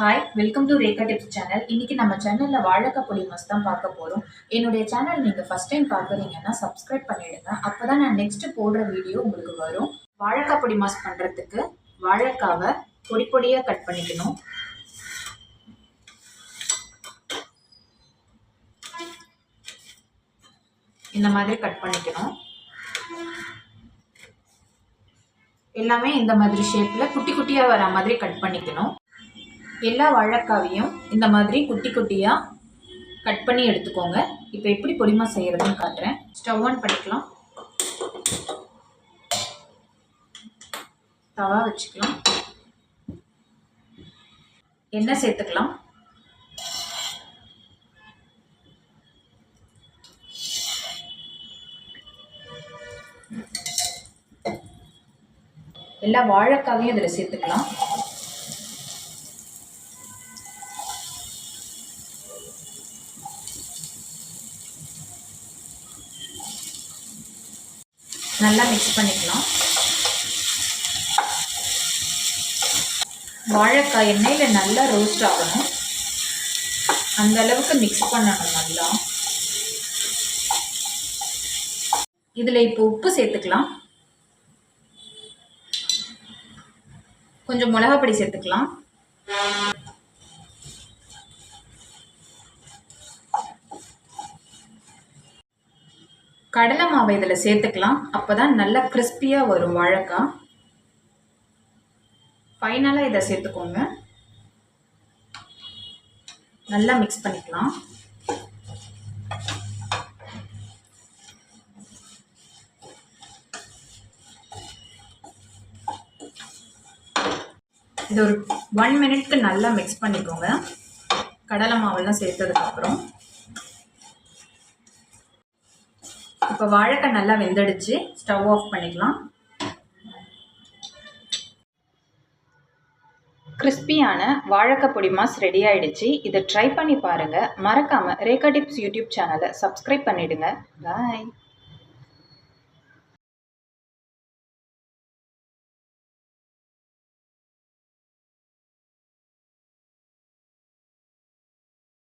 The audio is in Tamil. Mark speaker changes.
Speaker 1: Hi welcome to Rekha tips channel இன்னைக்கு நம்ம சேனலில் வாழைக்காய் பொடி மஸ் தான் பார்க்க போகிறோம் என்னுடைய சேனல் நீங்கள் ஃபஸ்ட் டைம் பார்க்குறீங்கன்னா சப்ஸ்கிரைப் பண்ணிடுங்க. அப்போ தான் நான் நெக்ஸ்ட் போடுற வீடியோ உங்களுக்கு வரும். வாழைக்காய் பொடி மாஸ் பண்ணுறதுக்கு வாழைக்காவை பொடி பொடியாக கட் பண்ணிக்கணும். இந்த மாதிரி கட் பண்ணிக்கணும். எல்லாமே இந்த மாதிரி ஷேப்பில் குட்டி குட்டியாக வர மாதிரி கட் பண்ணிக்கணும். எல்லா வாழைக்காவையும் இந்த மாதிரி குட்டி குட்டியாக கட் பண்ணி எடுத்துக்கோங்க. இப்போ எப்படி பொடிமா செய்கிறதுன்னு காட்டுறேன். ஸ்டவ் ஆன் பண்ணிக்கலாம். தவா வச்சுக்கலாம். எண்ணெய் சேர்த்துக்கலாம். எல்லா வாழைக்காவையும் இதில் சேர்த்துக்கலாம். நல்லா மிக்ஸ் பண்ணிக்கலாம் வாழைக்காய் எண்ணெயில் நல்லா ரோஸ்ட் ஆகணும். அந்த அளவுக்கு மிக்ஸ் பண்ணணும் நல்லா. இதில் இப்போ உப்பு சேர்த்துக்கலாம். கொஞ்சம் மிளகாப்பொடி சேர்த்துக்கலாம். கடலை மாவை இதில் சேர்த்துக்கலாம். அப்போ தான் நல்லா கிறிஸ்பியாக வரும் வாழைக்காய் ஃபைனலாக இதை சேர்த்துக்கோங்க. நல்லா மிக்ஸ் பண்ணிக்கலாம். இது ஒரு ஒன் மினிட்க்கு நல்லா மிக்ஸ் பண்ணிக்கோங்க. கடலை மாவெல்லாம் சேர்த்ததுக்கப்புறம் இப்போ வாழைக்காய் நல்லா வெந்தடிச்சு ஸ்டவ் ஆஃப் பண்ணிக்கலாம். கிறிஸ்பியான வாழைக்காய் பொடி மாஸ் ரெடி ஆயிடுச்சு. இதை ட்ரை பண்ணி பாருங்கள் மறக்காமல் ரேகா டிப்ஸ் யூடியூப் சேனலை சப்ஸ்கிரைப் பண்ணிவிடுங்க பாய்